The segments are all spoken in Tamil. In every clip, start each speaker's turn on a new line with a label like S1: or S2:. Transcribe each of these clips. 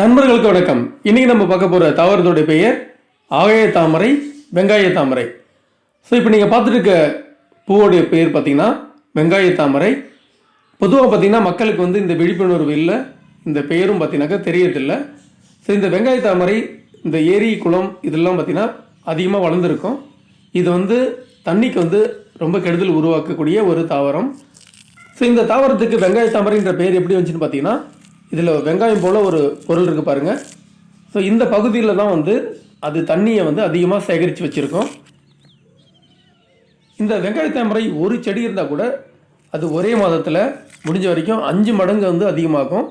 S1: நண்பர்களுக்கு வணக்கம். இன்றைக்கி நம்ம பார்க்க போகிற தாவரத்தோட பெயர் ஆகாய தாமரை வெங்காய தாமரை. ஸோ இப்போ நீங்கள் பார்த்துட்டு இருக்க பூவோடைய பெயர் பார்த்திங்கன்னா வெங்காய தாமரை. பொதுவாக பார்த்தீங்கன்னா மக்களுக்கு வந்து இந்த விழிப்புணர்வு இல்லை. இந்த பெயரும் பார்த்தீங்கன்னாக்கா தெரியறதில்லை. ஸோ இந்த வெங்காய தாமரை இந்த ஏரி குளம் இதெல்லாம் பார்த்தீங்கன்னா அதிகமாக வளர்ந்துருக்கும். இது வந்து தண்ணிக்கு வந்து ரொம்ப கெடுதல் உருவாக்கக்கூடிய ஒரு தாவரம். ஸோ இந்த தாவரத்துக்கு வெங்காய தாமரைன்ற பெயர் எப்படி வந்துச்சுன்னு பார்த்தீங்கன்னா இதில் வெங்காயம் போல் ஒரு பொருள் இருக்குது பாருங்கள் ஸோ இந்த பகுதியில் தான் வந்து அது தண்ணியை வந்து அதிகமாக சேகரித்து வச்சுருக்கோம். இந்த வெங்காய தாமரை ஒரு செடி இருந்தால் கூட அது ஒரே மாதத்தில் முடிஞ்ச வரைக்கும் அஞ்சு மடங்கு வந்து அதிகமாகும்.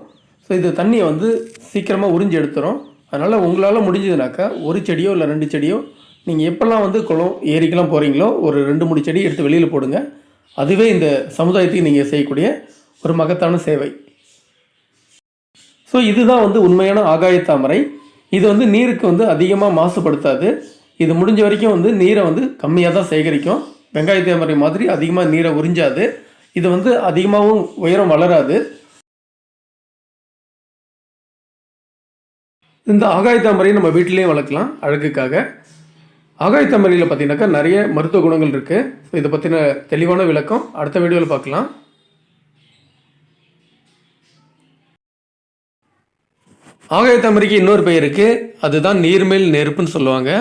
S1: ஸோ இது தண்ணியை வந்து சீக்கிரமாக உறிஞ்சி எடுத்துரும். அதனால் உங்களால் முடிஞ்சதுனாக்கா ஒரு செடியோ இல்லை ரெண்டு செடியோ நீங்கள் எப்போல்லாம் வந்து குளம் ஏரிக்கெல்லாம் போகிறீங்களோ ஒரு ரெண்டு மூணு செடி எடுத்து வெளியில் போடுங்க. அதுவே இந்த சமுதாயத்துக்கு நீங்கள் செய்யக்கூடிய ஒரு மகத்தான சேவை. ஸோ இதுதான் வந்து உண்மையான ஆகாய தாமரை இது வந்து நீருக்கு வந்து அதிகமாக மாசுபடுத்தாது. இது முடிஞ்ச வரைக்கும் வந்து நீரை வந்து கம்மியாக தான் சேகரிக்கும். வெங்காய தாமரை மாதிரி அதிகமாக நீரை உறிஞ்சாது. இது வந்து அதிகமாகவும் உயரம் வளராது. இந்த ஆகாய தாமரையை நம்ம வீட்டிலேயே வளர்க்கலாம் அழகுக்காக. ஆகாய தாமரையில் பார்த்தீங்கன்னாக்கா நிறைய மருத்துவ குணங்கள் இருக்குது ஸோ இதை பற்றின தெளிவான விளக்கம் அடுத்த வீடியோவில் பார்க்கலாம். ஆகாய தாமரைக்கு இன்னொரு பெயர் இருக்குது அதுதான் நீர்மேல் நெருப்புன்னு சொல்லுவாங்க.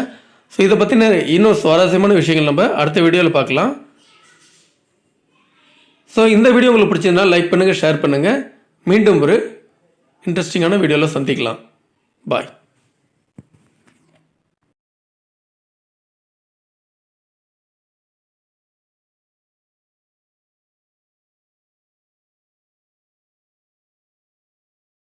S1: ஸோ இதை பற்றின இன்னும் சுவாரஸ்யமான விஷயங்கள் நம்ம அடுத்த வீடியோவில் பார்க்கலாம். ஸோ இந்த வீடியோ உங்களுக்கு பிடிச்சிருந்தா லைக் பண்ணுங்கள் ஷேர் பண்ணுங்கள் மீண்டும் ஒரு இன்ட்ரெஸ்டிங்கான வீடியோவில் சந்திக்கலாம். பாய்